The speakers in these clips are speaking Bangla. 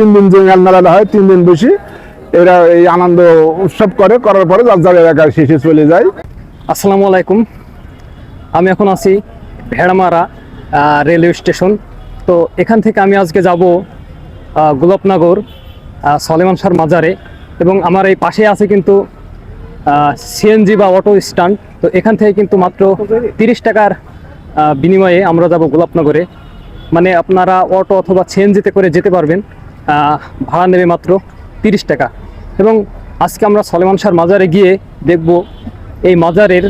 তিন দিন যে মেলাটা হয়, তিন দিন বেশি এরা এই আনন্দ উৎসব করে, করার পরে যার যার এলাকায় শেষে চলে যায়। আসসালামু আলাইকুম। আমি এখন আছি ভেড়ামারা রেলওয়ে স্টেশন। তো এখান থেকে আমি আজকে যাব গোলাপনগর সলেমান শাহর মাজারে এবং আমার এই পাশে আছে কিন্তু সিএনজি বা অটো স্ট্যান্ড। তো এখান থেকে কিন্তু মাত্র তিরিশ টাকার বিনিময়ে আমরা যাব গোলাপনগরে। মানে আপনারা অটো অথবা সিএনজিতে করে যেতে পারবেন। ভাড়া নেবে মাত্র তিরিশ টাকা। এবং আজকে আমরা সলেমান শাহর মাজারে গিয়ে দেখব এই মাজারের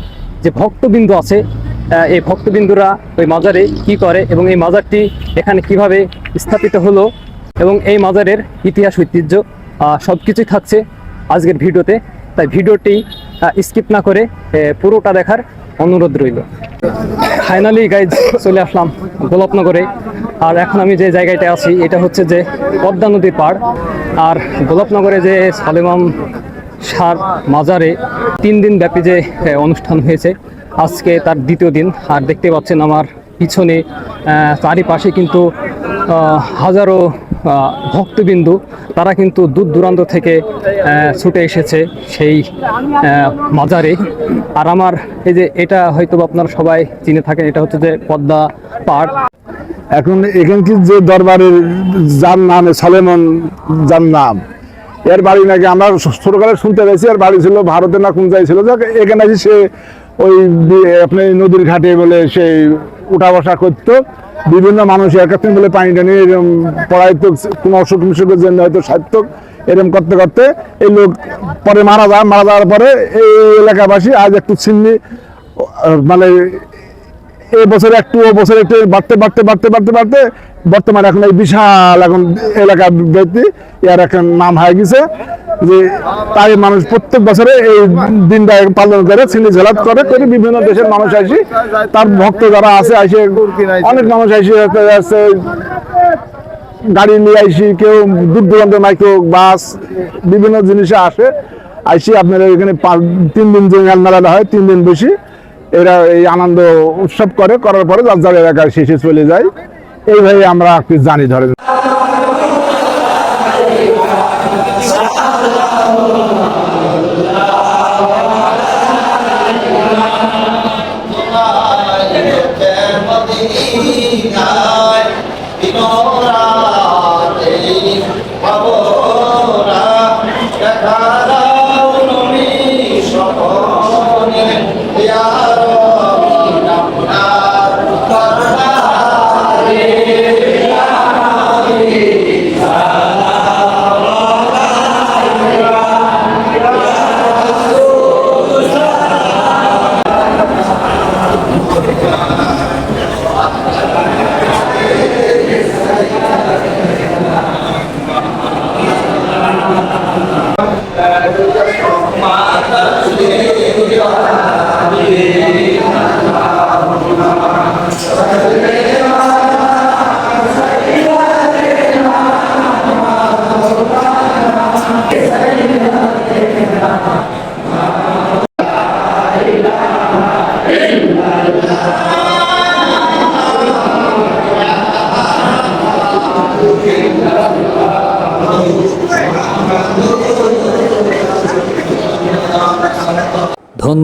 যে ভক্তবিন্দু আছে এই ভক্তবিন্দুরা ওই মাজারে কি করে এবং এই মাজারটি এখানে কীভাবে স্থাপিত হলো এবং এই মাজারের ইতিহাস, ঐতিহ্য সব কিছুই থাকছে আজকের ভিডিওতে। তাই ভিডিওটি স্কিপ না করে পুরোটা দেখার অনুরোধ রইল। ফাইনালি গাইজ চলে আসলাম গোলাপনগরে। আর এখন আমি যে জায়গাটা আছি, এটা হচ্ছে যে পদ্মা নদীর পাড়। আর গোলাপনগরে যে সালেমাম সার মাজারে তিন দিন ব্যাপী যে অনুষ্ঠান হয়েছে, আজকে তার দ্বিতীয় দিন। আর দেখতে পাচ্ছেন আমার পিছনে চারিপাশে কিন্তু হাজারো ভক্তবিন্দু। তারা কিন্তু দূর দূরান্ত থেকে ছুটে এসেছে সেই মাজারে। আর আমার এই যে এটা হয়তো আপনারা সবাই চিনে থাকেন, এটা হচ্ছে যে পদ্মা পাড়। এখন এখানকার যে দরবারের যার নাম, সলেমন যার নাম, এর বাড়ি নাকি আমরা ছোটকালে শুনতে পেয়েছি, এর বাড়ি ছিল ভারতে না কোন ছিল। যাক, এখানে এসে সে ওই আপনি নদীর ঘাটে বলে সেই উঠা বসা করতো। বিভিন্ন মানুষ এর কাছে বলে পানি টানি এরকম পড়াইতো, কোনো অসুখ বিসুখের জন্য হয়তো সাহিত্য এরকম করতে করতে এই লোক পরে মারা যায়। মারা যাওয়ার পরে এই এলাকাবাসী আজ একটু ছিন্নি মানে এই বছর একটু, ও বছর একটু বাড়তে বাড়তে বাড়তে বাড়তে বাড়তে বর্তমানে এখন এই বিশাল এখন এলাকা ব্যক্তি, এর এখন নাম হয়ে গেছে যে তাই মানুষ প্রত্যেক বছরে এই দিনটা পালন করে চিনি ঝেলাত করে করে বিভিন্ন দেশের মানুষ আসি। তার ভক্ত যারা আছে, আসে, অনেক মানুষ আসি আছে, গাড়ি নিয়ে আইসি কেউ দূর দূরান্ত মাইক্রো বাস, বিভিন্ন জিনিসে আসে। আইসি আপনার এখানে পাঁচ- তিন দিন যে মেলাটা হয়, তিন দিন বেশি এরা এই আনন্দ উৎসব করে, করার পরে যার যার এলাকায় শেষে চলে যায়। এইভাবে আমরা জানি ধরেন 本当?